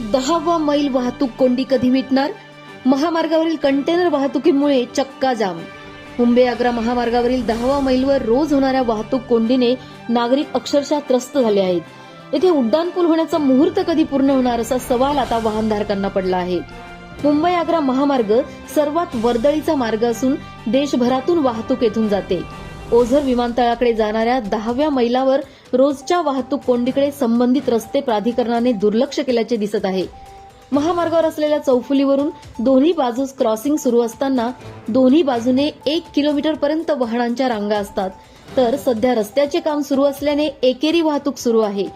दहावा मैल वाहतूक कोंडी कधी मिटणार? महामार्गावरील कंटेनर वाहतुकीमुळे चक्का जाम. मुंबई आग्रा महामार्गावरील दहावा मैलवर रोज होणाऱ्या वाहतूक कोंडीने नागरिक अक्षरशः त्रस्त झाले आहेत. येथे उड्डाणपूल होण्याचा मुहूर्त कधी पूर्ण होणार असा सवाल आता वाहनधारकांना पडला आहे. मुंबई आग्रा महामार्ग सर्वात वर्दळीचा मार्ग असून देशभरातून वाहतूक येथून जाते. ओझर विमानतळाकडे जाणाऱ्या दहाव्या मैलावर रोजच्या वाहतूक कोंडीकडे संबंधित रस्ते प्राधिकरणाने दुर्लक्ष केल्याचे दिसत आहे. महामार्गावर असलेल्या चौफुलीवरून दोन्ही बाजूस क्रॉसिंग सुरू असताना दोन्ही बाजूने एक किलोमीटर पर्यंत वाहनांच्या रांगा असतात. तर सध्या रस्त्याचे काम सुरू असल्याने एकेरी वाहतूक सुरू आहे.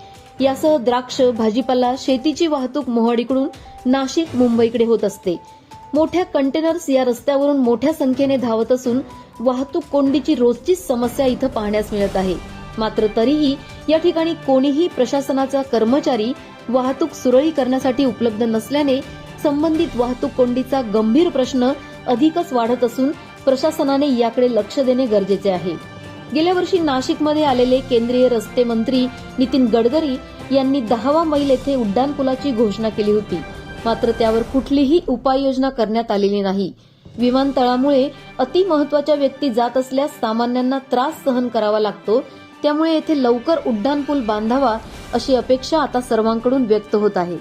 यासह द्राक्ष भाजीपाला शेतीची वाहतूक मोहाडीकडून नाशिक मुंबईकडे होत असते. मोठ्या कंटेनर्स या रस्त्यावरून मोठ्या संख्येने धावत असून वाहतूक कोंडीची रोजचीच समस्या इथं पाहण्यास मिळत आहे. मात्र तरीही या ठिकाणी कोणीही प्रशासनाचा कर्मचारी वाहतूक सुरळी करण्यासाठी उपलब्ध नसल्याने संबंधित वाहतूक कोंडीचा गंभीर प्रश्न अधिकच वाढत असून प्रशासनाने याकडे लक्ष देणे गरजेचे आहे. गेल्या वर्षी नाशिकमध्ये आलेले केंद्रीय रस्ते मंत्री नितीन गडकरी यांनी दहावा मैल येथे उड्डाणपुलाची घोषणा केली होती. मात्र त्यावर कुठलीही उपाययोजना करण्यात आलेली नाही. विमानतळामुळे अति महत्त्वाच्या व्यक्ती जात असल्यास सामान्यांना त्रास सहन करावा लागतो त्यामुळे येथे लवकर उड्डाणपूल बांधावा अशी अपेक्षा आता सर्वांकडून व्यक्त होत आहे.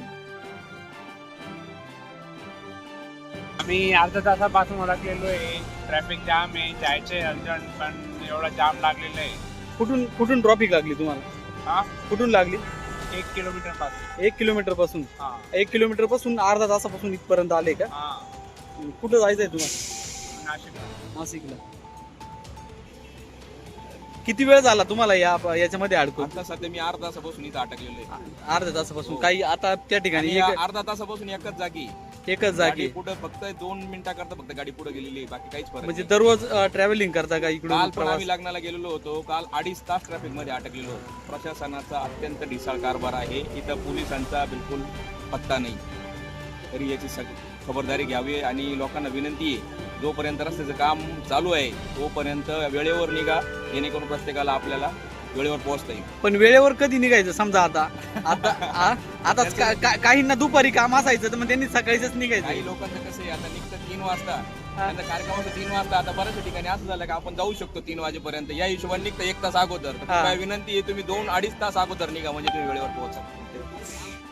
आम्ही अर्धा तासापासून अडकलेलो आहे. ट्रॅफिक जाम आहे जायचंय अर्जंट पण एवढा जाम लागलेला आहे. कुठून कुठून ट्रॉफिक लागली तुम्हाला? हा? कुठून लागली? एक किलोमीटरपासून. एक किलोमीटरपासून? हा. एक किलोमीटरपासून अर्धा तासापासून इथपर्यंत आले का? हा. कुठं जायचंय तुम्हाला? नाशिक नाशिकला. किती वेळ झाला तुम्हाला या याच्यामध्ये अडकून? आता सध्या मी अर्धा तासापासून इथं अटकलेलो आहे. अर्ध्या तासापासून. काही आता त्या ठिकाणी आणि एक- अर्धा तासापासून एकच जागी. एकच गाडी जागी पुढे फक्त दोन मिनिटाकरता फक्त गाडी पुढे गेलेली आहे बाकी काहीच फरक म्हणजे नाही. दररोज ट्रॅव्हलिंग करता का इकडून काल पण प्रवास? आम्ही लग्नाला गेलेलो होतो. काल अडीच तास ट्रॅफिकमध्ये अटकलेलो. होतो प्रशासनाचा अत्यंत ढिसाळ कारभार आहे. इथं पोलिसांचा बिलकुल पत्ता नाही. तरी याची सग खबरदारी घ्यावी आणि लोकांना विनंती आहे जोपर्यंत रस्त्याचं काम चालू आहे तोपर्यंत वेळेवर निघा जेणेकरून प्रत्येकाला आपल्याला वेळेवर पोहोचता येईल. पण वेळेवर कधी निघायचं? समजा आता आता आ- आता का- का- काहींना दुपारी काम असायचं तर मग त्यांनी सकाळीच काही निघायचं लोकांचं कसं आहे आता निघतं तीन वाजता. त्यांचा कार्यक्रम असतो तीन वाजता आता बऱ्याच ठिकाणी असं झालं का आपण जाऊ शकतो तीन वाजेपर्यंत. या हिशोबाने निघतं एक तास अगोदर. तर हा. कृपया विनंती आहे तुम्ही दोन अडीच तास अगोदर निघा म्हणजे तुम्ही वेळेवर पोहोचा